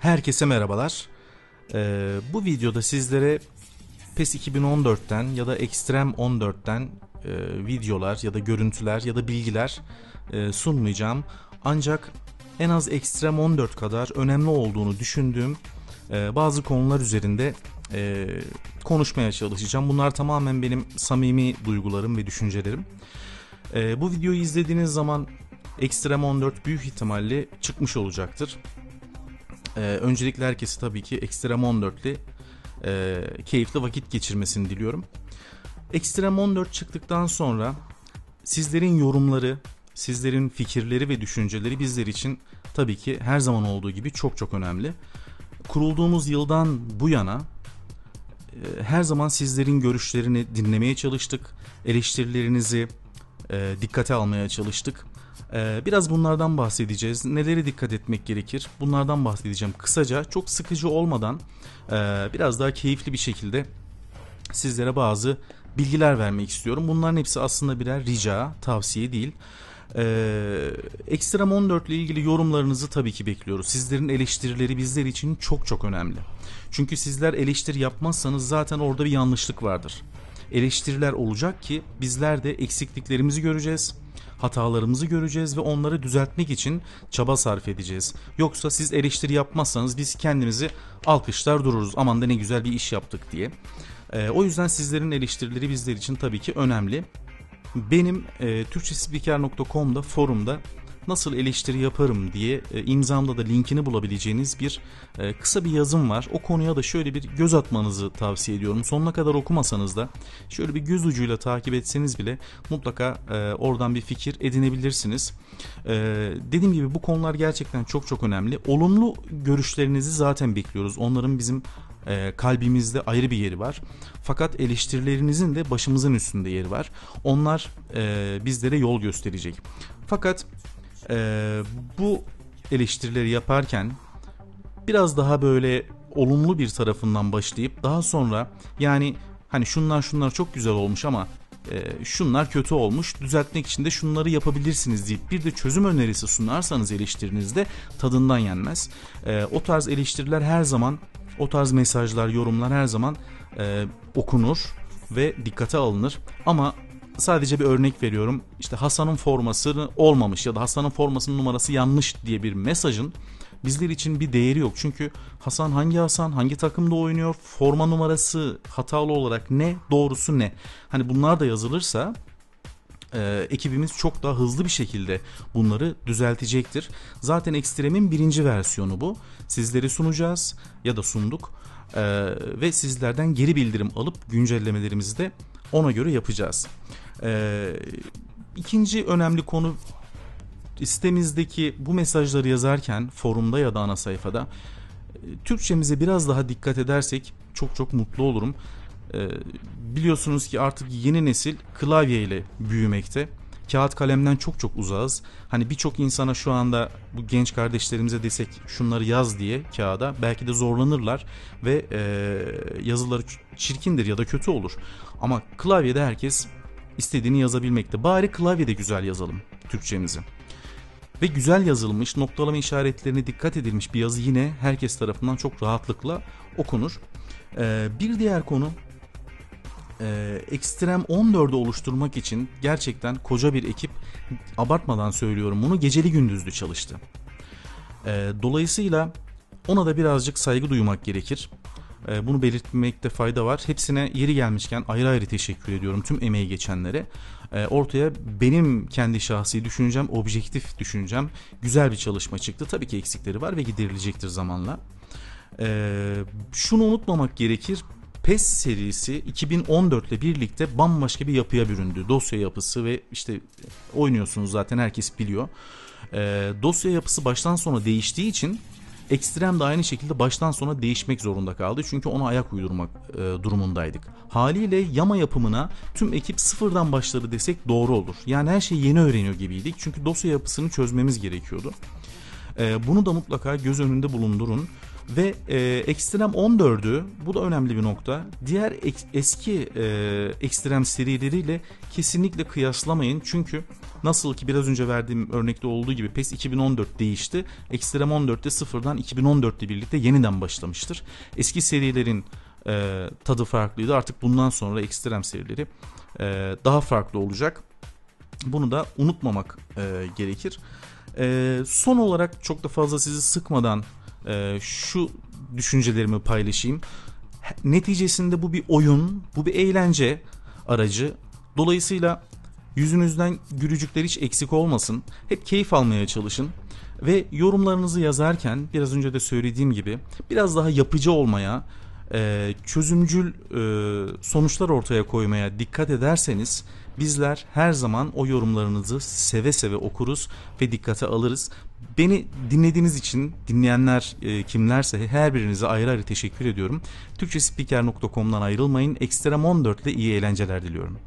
Herkese merhabalar. Ee, bu videoda sizlere PES 2014'ten ya da Extreme 14'ten e, videolar ya da görüntüler ya da bilgiler e, sunmayacağım. Ancak en az Extreme 14 kadar önemli olduğunu düşündüğüm e, bazı konular üzerinde e, konuşmaya çalışacağım. Bunlar tamamen benim samimi duygularım ve düşüncelerim. E, bu videoyu izlediğiniz zaman Extreme 14 büyük ihtimalle çıkmış olacaktır. Ee, öncelikle herkesi tabii ki Extreme 14'li e, keyifli vakit geçirmesini diliyorum. Extreme 14 çıktıktan sonra sizlerin yorumları, sizlerin fikirleri ve düşünceleri bizler için tabii ki her zaman olduğu gibi çok çok önemli. Kurulduğumuz yıldan bu yana e, her zaman sizlerin görüşlerini dinlemeye çalıştık. Eleştirilerinizi e, dikkate almaya çalıştık. Ee, biraz bunlardan bahsedeceğiz. Nelere dikkat etmek gerekir? Bunlardan bahsedeceğim. Kısaca çok sıkıcı olmadan e, biraz daha keyifli bir şekilde sizlere bazı bilgiler vermek istiyorum. Bunların hepsi aslında birer rica, tavsiye değil. Ee, Ekstrem 14 ile ilgili yorumlarınızı tabii ki bekliyoruz. Sizlerin eleştirileri bizler için çok çok önemli. Çünkü sizler eleştiri yapmazsanız zaten orada bir yanlışlık vardır. Eleştiriler olacak ki bizler de eksikliklerimizi göreceğiz hatalarımızı göreceğiz ve onları düzeltmek için çaba sarf edeceğiz. Yoksa siz eleştiri yapmazsanız biz kendimizi alkışlar dururuz. Aman da ne güzel bir iş yaptık diye. E, o yüzden sizlerin eleştirileri bizler için tabii ki önemli. Benim e, türkçespiker.com'da forumda nasıl eleştiri yaparım diye e, imzamda da linkini bulabileceğiniz bir e, kısa bir yazım var. O konuya da şöyle bir göz atmanızı tavsiye ediyorum. Sonuna kadar okumasanız da şöyle bir göz ucuyla takip etseniz bile mutlaka e, oradan bir fikir edinebilirsiniz. E, dediğim gibi bu konular gerçekten çok çok önemli. Olumlu görüşlerinizi zaten bekliyoruz. Onların bizim e, kalbimizde ayrı bir yeri var. Fakat eleştirilerinizin de başımızın üstünde yeri var. Onlar bizlere yol gösterecek. Fakat e, bu eleştirileri yaparken biraz daha böyle olumlu bir tarafından başlayıp daha sonra yani hani şunlar şunlar çok güzel olmuş ama e, şunlar kötü olmuş düzeltmek için de şunları yapabilirsiniz deyip bir de çözüm önerisi sunarsanız eleştirinizde tadından yenmez. E, o tarz eleştiriler her zaman o tarz mesajlar yorumlar her zaman e, okunur ve dikkate alınır ama sadece bir örnek veriyorum. İşte Hasan'ın forması olmamış ya da Hasan'ın formasının numarası yanlış diye bir mesajın bizler için bir değeri yok. Çünkü Hasan hangi Hasan, hangi takımda oynuyor, forma numarası hatalı olarak ne, doğrusu ne? Hani bunlar da yazılırsa e, ekibimiz çok daha hızlı bir şekilde bunları düzeltecektir. Zaten Ekstrem'in birinci versiyonu bu. Sizleri sunacağız ya da sunduk e, ve sizlerden geri bildirim alıp güncellemelerimizi de ona göre yapacağız. Ee, ikinci önemli konu sitemizdeki bu mesajları yazarken forumda ya da ana sayfada e, Türkçemize biraz daha dikkat edersek çok çok mutlu olurum. Ee, biliyorsunuz ki artık yeni nesil klavye ile büyümekte. Kağıt kalemden çok çok uzağız. Hani birçok insana şu anda bu genç kardeşlerimize desek şunları yaz diye kağıda belki de zorlanırlar ve e, yazıları çirkindir ya da kötü olur. Ama klavyede herkes istediğini yazabilmekte. Bari klavyede güzel yazalım Türkçemizi. Ve güzel yazılmış, noktalama işaretlerine dikkat edilmiş bir yazı yine herkes tarafından çok rahatlıkla okunur. Ee, bir diğer konu e, Extreme 14'ü oluşturmak için gerçekten koca bir ekip abartmadan söylüyorum bunu geceli gündüzlü çalıştı. E, dolayısıyla ona da birazcık saygı duymak gerekir. E, bunu belirtmekte fayda var. Hepsine yeri gelmişken ayrı ayrı teşekkür ediyorum tüm emeği geçenlere. E, ortaya benim kendi şahsi düşüncem, objektif düşüncem güzel bir çalışma çıktı. Tabii ki eksikleri var ve giderilecektir zamanla. E, şunu unutmamak gerekir. PES serisi 2014 ile birlikte bambaşka bir yapıya büründü. Dosya yapısı ve işte oynuyorsunuz zaten herkes biliyor. Dosya yapısı baştan sona değiştiği için Ekstrem de aynı şekilde baştan sona değişmek zorunda kaldı. Çünkü ona ayak uydurmak e, durumundaydık. Haliyle yama yapımına tüm ekip sıfırdan başladı desek doğru olur. Yani her şeyi yeni öğreniyor gibiydik. Çünkü dosya yapısını çözmemiz gerekiyordu. E, bunu da mutlaka göz önünde bulundurun. Ve e, Extreme 14'ü bu da önemli bir nokta. Diğer ek, eski e, Extreme serileriyle kesinlikle kıyaslamayın. Çünkü Nasıl ki biraz önce verdiğim örnekte olduğu gibi PES 2014 değişti. Extreme 14'te sıfırdan 2014 ile birlikte yeniden başlamıştır. Eski serilerin e, tadı farklıydı. Artık bundan sonra Extreme serileri e, daha farklı olacak. Bunu da unutmamak e, gerekir. E, son olarak çok da fazla sizi sıkmadan e, şu düşüncelerimi paylaşayım. Neticesinde bu bir oyun, bu bir eğlence aracı. Dolayısıyla yüzünüzden gülücükler hiç eksik olmasın. Hep keyif almaya çalışın. Ve yorumlarınızı yazarken biraz önce de söylediğim gibi biraz daha yapıcı olmaya, e, çözümcül e, sonuçlar ortaya koymaya dikkat ederseniz bizler her zaman o yorumlarınızı seve seve okuruz ve dikkate alırız. Beni dinlediğiniz için dinleyenler e, kimlerse her birinize ayrı ayrı teşekkür ediyorum. Türkçespiker.com'dan ayrılmayın. Ekstrem 14 ile iyi eğlenceler diliyorum.